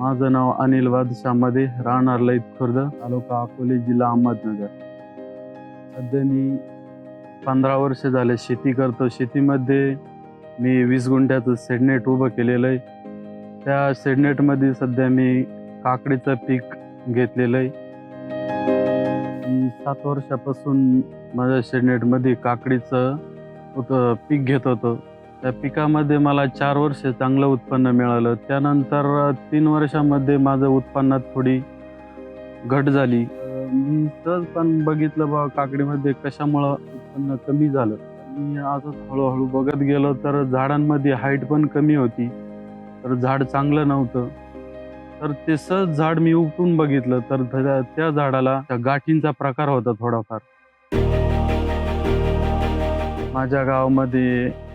माझं नाव अनिल वादशामध्ये राहणार लईत खुर्द तालुका अकोले जिल्हा अहमदनगर. सध्या मी पंधरा वर्ष झाले शेती करतो. शेतीमध्ये मी वीस गुंठ्याचं सेडनेट उभं केलेलं आहे. त्या सेडनेटमध्ये सध्या मी काकडीचं पीक घेतलेलं आहे. मी सात वर्षापासून माझ्या शेडनेटमध्ये काकडीचं होतं पीक घेत होतो. त्या पिकामध्ये मला चार वर्ष चांगलं उत्पन्न मिळालं. त्यानंतर तीन वर्षामध्ये माझं उत्पन्नात थोडी घट झाली. मी सहज पण बघितलं बा काकडीमध्ये कशामुळं उत्पन्न कमी झालं. मी असंच हळूहळू बघत गेलो तर झाडांमध्ये हाईट पण कमी होती. तर झाड चांगलं नव्हतं. तर ते सहज झाड मी उपटून बघितलं. तर त्या- त्या झाडाला त्या गाठींचा प्रकार होता थोडाफार. माझ्या गावामध्ये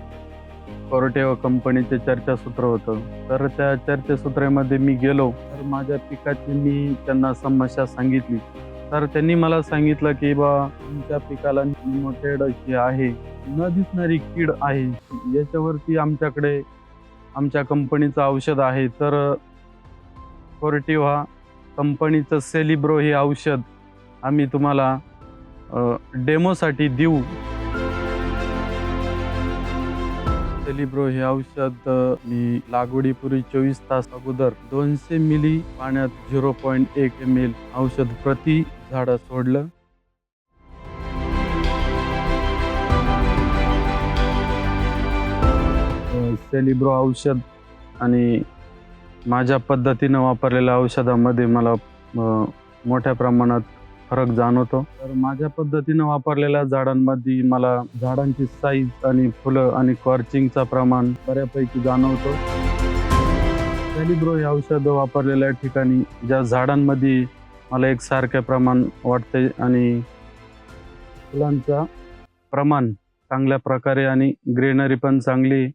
कोरटेव कंपनीचे चर्चासूत्र होतं. तर त्या चर्चासूत्रामध्ये मी गेलो. तर माझ्या पिकाची मी त्यांना समस्या सांगितली. तर त्यांनी मला सांगितलं की बा तुमच्या पिकाला निमोटेड जी आहे. न दिसणारी कीड आहे. याच्यावरती आमच्याकडे आमच्या कंपनीचं औषध आहे. तर कोर्टिव्हा कंपनीचं सेलिब्रो हे औषध आम्ही तुम्हाला डेमोसाठी देऊ. सेलिब्रो हे औषध मी लागवडीपूर्वी चोवीस तास अगोदर दोनशे मिली पाण्यात झिरो पॉईंट एक एम एल औषध प्रति झाडं सोडलं. सेलिब्रो औषध आणि माझ्या पद्धतीनं वापरलेल्या औषधामध्ये मला मोठ्या प्रमाणात फरक जाणवतो. तर माझ्या पद्धतीनं वापरलेल्या झाडांमध्ये मला झाडांची साईज आणि फुलं आणि कॉर्चिंगचा प्रमाण बऱ्यापैकी जाणवतो. कॅलिब्रो हे औषध वापरलेल्या ठिकाणी ज्या झाडांमध्ये मला एक प्रमाण वाटते आणि फुलांचा प्रमाण चांगल्या प्रकारे आणि ग्रेनरी पण चांगली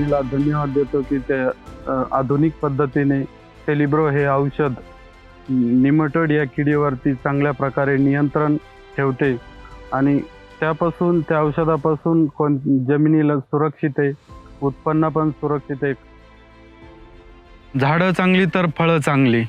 कंपनीला धन्यवाद देतो की ते आधुनिक पद्धतीने सेलिब्रो हे औषध निमटोड या किडीवरती चांगल्या प्रकारे नियंत्रण ठेवते आणि त्यापासून त्या औषधापासून कोण जमिनीला सुरक्षित आहे उत्पन्न पण सुरक्षित आहे. झाडं चांगली तर फळं चांगली.